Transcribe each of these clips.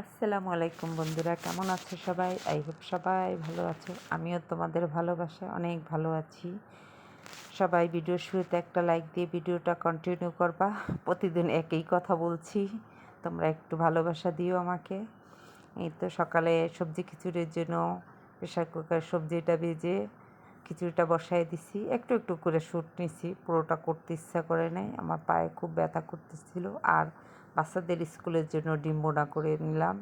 আসসালামু আলাইকুম বন্ধুরা, কেমন আছো সবাই? আই হোপ সবাই ভালো আছো। আমিও তোমাদের ভালোবাসা অনেক ভালো আছি। সবাই ভিডিও শুরুতে একটা লাইক দিয়ে ভিডিওটা কন্টিনিউ করবা। প্রতিদিন একই কথা বলছি, তোমরা একটু ভালোবাসা দিও আমাকে। এই তো সকালে সবজি খিচুড়ির জন্য প্রেশার কুকার সবজিটা ভেজে খিচুড়িটা বসাই দিছি। একটু একটু করে শ্যুট নিছি, পুরোটা করতে ইচ্ছা করে নাই। আমার পায়ে খুব ব্যথা করতেছিল। আর বাচ্চাদের স্কুলের জন্য ডিম বোনা করে নিলাম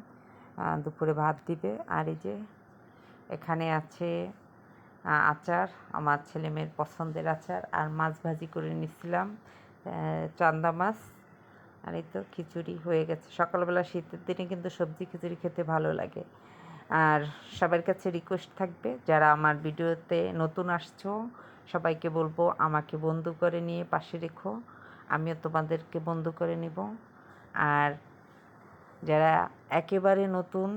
দুপুরে ভাত দিবে। আর এই যে এখানে আছে আচার, আমার ছেলে মেয়ের পছন্দের আচার, আর মাছ ভাজি করে নিছিলাম চান্দা মাছ। আর এই তো খিচুড়ি হয়ে গেছে। সকালবেলা শীতের দিনে কিন্তু সবজি খিচুড়ি খেতে ভালো লাগে। আর সবার কাছে রিকোয়েস্ট থাকবে, যারা আমার ভিডিওতে নতুন আসছো, সবাইকে বলব আমাকে বন্ধু করে নিয়ে পাশে রেখো। আমিও তোমাদেরকে বন্ধু করে নিব। আর যারা একেবারে নতুন,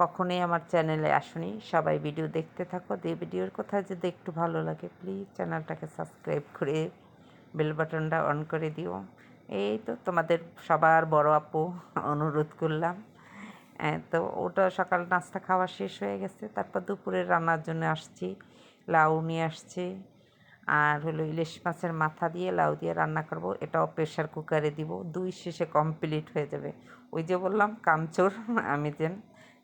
কখনোই আমার চ্যানেলে আসনি, সবাই ভিডিও দেখতে থাকো। দিয়ে ভিডিওর কথা যদি একটু ভালো লাগে প্লিজ চ্যানেলটাকে সাবস্ক্রাইব করে বেল বাটনটা অন করে দিও। এই তো তোমাদের সবার বড় আপু অনুরোধ করলাম। তো ওটা সকাল নাস্তা খাওয়া শেষ হয়ে গেছে, তারপর দুপুরে রান্নার জন্য আসছি, লাউ নিয়ে আসছি আর হলো ইলিশ মাছের মাথা দিয়ে লাউ দিয়ে রান্না করব, এটাও প্রেশার কুকারে দিব, দুই শেষে কমপ্লিট হয়ে যাবে। ওই যে বললাম কামচোর আমি যেন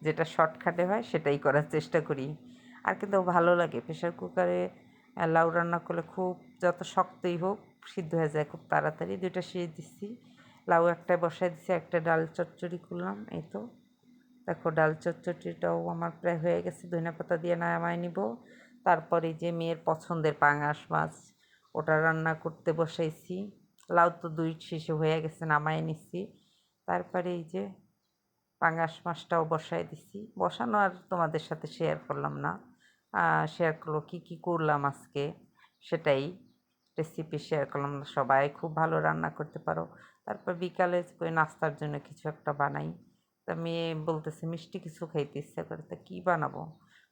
যেটা শর্টকাটে হয় সেটাই করার চেষ্টা করি। আর কিন্তু ভালো লাগে প্রেশার কুকারে লাউ রান্না করলে খুব যত শক্তই হোক, সিদ্ধ হয়ে যায়, খুব তাড়াতাড়ি। দুইটা সিদ্ধ দিচ্ছি লাউ একটা বসায় দিচ্ছি একটা ডাল চচ্চড়ি করলাম, এই তো। দেখো, ডাল চচ্চড়িটাও আমার প্রায় হয়ে গেছে ধনে পাতা দিয়ে নামায় নিব। তারপরে যে মেয়ের পছন্দের পাঙাশ মাছ, ওটা রান্না করতে বসাইছি। লাউ তো দুই শেষে হয়ে গেছে, নামায় নিচ্ছি তারপরে এই যে পাঙাশ মাছটাও বসাই দিছি। বসানো আর তোমাদের সাথে শেয়ার করলাম না। শেয়ার করল কী কী করলাম আজকে সেটাই রেসিপি শেয়ার করলাম না। সবাই খুব ভালো রান্না করতে পারো। তারপর বিকালে নাস্তার জন্য কিছু একটা বানাই। তা মেয়ে বলতেছে, মিষ্টি কিছু খাইতে ইচ্ছা করে, তা কী বানাবো?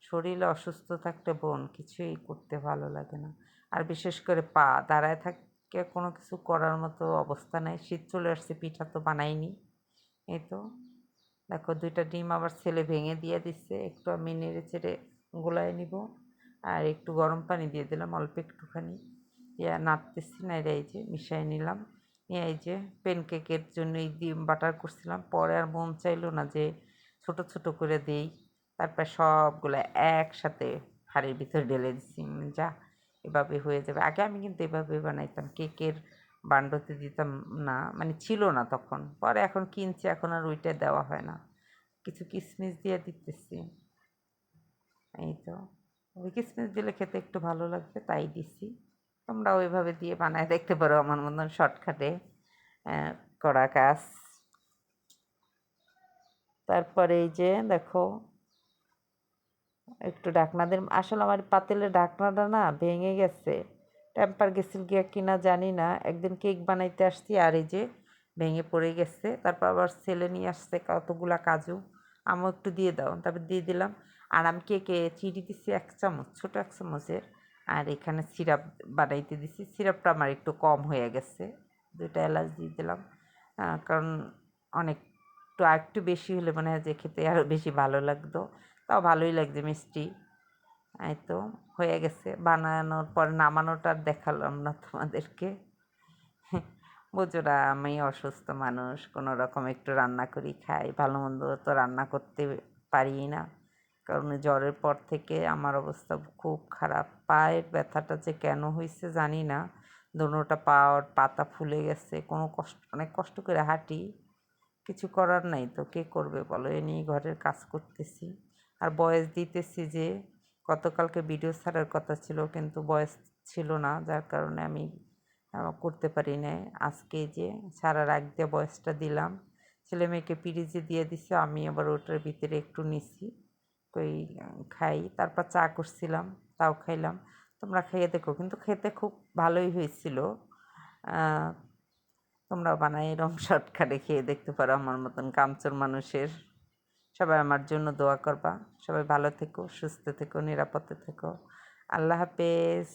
শরীরে অসুস্থ থাকলে বোন কিছুই করতে ভালো লাগে না। আর বিশেষ করে পা, দাঁড়ায় থাকে কোনো কিছু করার মতো অবস্থা নেই। শীত চলে আসছে, পিঠা তো বানাইনি। এই তো। দেখো, দুইটা ডিম আবার ছেলে ভেঙে দিয়ে দিচ্ছে। একটু আমি নেড়ে চেড়ে গোলায় নিব। আর একটু গরম পানি দিয়ে দিলাম, অল্প একটুখানি। ইয়া, নাড়তেছি না এই যে মিশিয়ে নিলাম। নিয়ে এই যে প্যানকেকের জন্য এই ডিম বাটার করছিলাম। পরে আর মন চাইলো না যে ছোট ছোট করে দেই। তারপর সবগুলো একসাথে হাড়ির ভিতরে ঢেলে দিচ্ছি যা এভাবে হয়ে যাবে। আগে আমি কিন্তু এভাবে বানাইতাম, কেকের বান্ডতে দিতাম না মানে ছিল না তখন। পরে এখন কিনছি, এখন আর ওইটা দেওয়া হয় না। কিছু কিশমিশ দিয়ে দিতেছি। এই তো। ওই কিশমিশ দিলে খেতে একটু ভালো লাগবে, তাই দিছি। তোমরা ওইভাবে দিয়ে বানায় দেখতে পারো আমার মতন শর্টকাটে করা কাজ। তারপরে এই যে দেখো একটু ঢাকনাদের আসলে আমার পাতিলের ঢাকনাটা না ভেঙে গেছে। টেম্পার গেছিল গিয়া কিনা জানি না। একদিন কেক বানাইতে আসছি আর এই যে ভেঙে পড়ে গেছে। তারপর আবার ছেলে নিয়ে আসছে কতগুলা কাজু। আমিও একটু দিয়ে দাও। তারপর দিয়ে দিলাম। আর আমি কেকে চিনি দিছি এক চামচ, ছোটো এক চামচের। আর এখানে সিরাপ বানাইতে দিছি। সিরাপটা আমার একটু কম হয়ে গেছে। দুইটা এলাচ দিয়ে দিলাম। কারণ অনেক একটু একটু বেশি হলে মনে হয় যে খেতে আরও বেশি ভালো লাগতো। তাও ভালোই লাগছে মিষ্টি। এই তো হয়ে গেছে। বানানোর পর নামানোটা দেখালাম না তোমাদেরকে। বুঝো না আমি অসুস্থ মানুষ, কোনো রকম একটু রান্না করি, খাই। ভালো মন্দ তো রান্না করতে পারি না। কারণ জ্বরের পর থেকে আমার অবস্থা খুব খারাপ। পায়ের ব্যথাটা যে কেন হয়েছে জানি না। দোনোটা পাওয়ার পাতা ফুলে গেছে। কোনো কষ্ট, অনেক কষ্ট করে হাঁটি। কিছু করার নাই তো, কে করবে বলো? এ নিয়ে ঘরের কাজ করতেছি। আর বয়স দিতেছি যে, গতকালকে ভিডিও ছাড়ার কথা ছিল, কিন্তু বয়স ছিল না, যার কারণে আমি করতে পারি নাই। আজকে যে ছাড়ার আগ দিয়ে বয়সটা দিলাম, ছেলে মেয়েকে পিরিজে দিয়ে দিছে, আমি আবার ওটার ভিতরে একটু নিছি ওই খাই। তারপর চা করছিলাম, তাও খাইলাম। তোমরা খাইয়ে দেখো, কিন্তু খেতে খুব ভালোই হয়েছিল। তোমরা বানাই এরম শর্টকাটে খেয়ে দেখতে পারো আমার মতন কামচোর মানুষের। সবাই আমার জন্য দোয়া করবা। সবাই ভালো থেকো সুস্থ থেকো নিরাপদে থেকো। আল্লাহ হাফেজ।